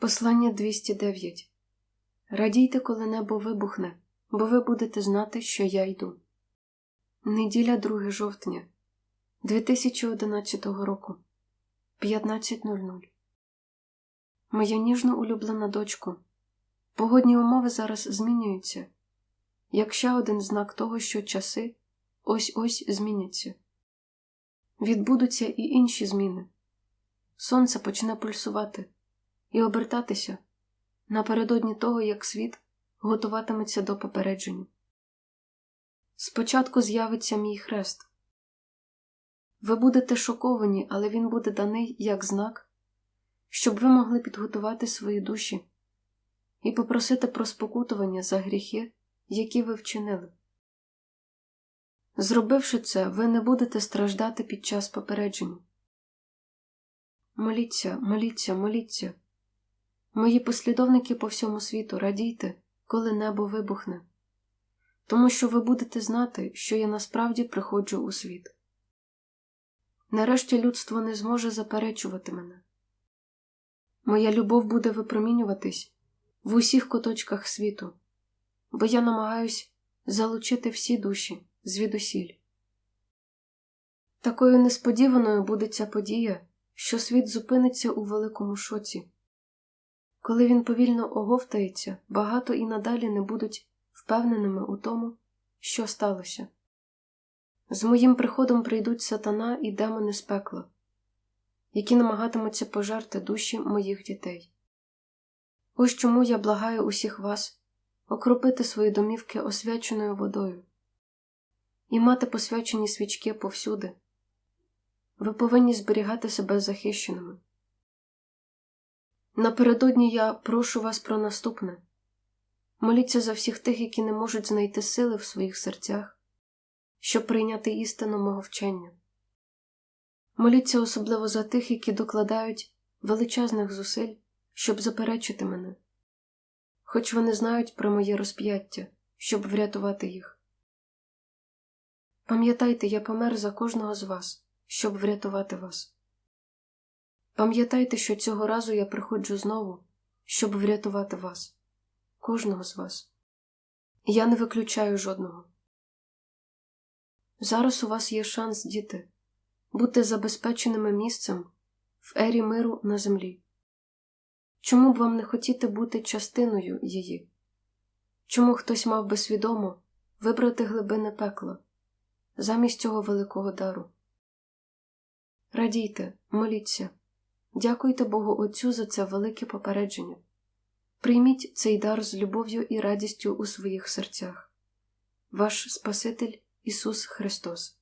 Послання 209 Радійте, коли небо вибухне, бо ви будете знати, що я йду. Неділя 2 жовтня 2011 року 15.00 Моя ніжно улюблена дочко. Погодні умови зараз змінюються. Як ще один знак того, що часи ось ось зміняться. Відбудуться і інші зміни. Сонце почне пульсувати і обертатися напередодні того, як світ готуватиметься до попередження. Спочатку з'явиться мій хрест. Ви будете шоковані, але він буде даний як знак, щоб ви могли підготувати свої душі і попросити про спокутування за гріхи, які ви вчинили. Зробивши це, ви не будете страждати під час попередження. Моліться, моліться, моліться. Мої послідовники по всьому світу радійте, коли небо вибухне, тому що ви будете знати, що я насправді приходжу у світ. Нарешті людство не зможе заперечувати мене. Моя любов буде випромінюватись в усіх куточках світу, бо я намагаюсь залучити всі душі звідусіль. Такою несподіваною буде ця подія, що світ зупиниться у великому шоці. Коли він повільно оговтається, багато і надалі не будуть впевненими у тому, що сталося. З моїм приходом прийдуть сатана і демони з пекла, які намагатимуться пожерти душі моїх дітей. Ось чому я благаю усіх вас окропити свої домівки освяченою водою і мати посвячені свічки повсюди. Ви повинні зберігати себе захищеними. Напередодні я прошу вас про наступне моліться за всіх тих, які не можуть знайти сили в своїх серцях, щоб прийняти істину мого вчення. Моліться особливо за тих, які докладають величезних зусиль, щоб заперечити мене, хоч вони знають про моє розп'яття, щоб врятувати їх. Пам'ятайте, я помер за кожного з вас, щоб врятувати вас. Пам'ятайте, що цього разу я приходжу знову, щоб врятувати вас, кожного з вас. Я не виключаю жодного. Зараз у вас є шанс, діти, бути забезпеченими місцем в ері миру на землі. Чому б вам не хотіти бути частиною її? Чому хтось мав би свідомо вибрати глибини пекла замість цього великого дару? Радійте, моліться. Дякуйте Богу Отцю за це велике попередження. Прийміть цей дар з любов'ю і радістю у своїх серцях. Ваш Спаситель Ісус Христос.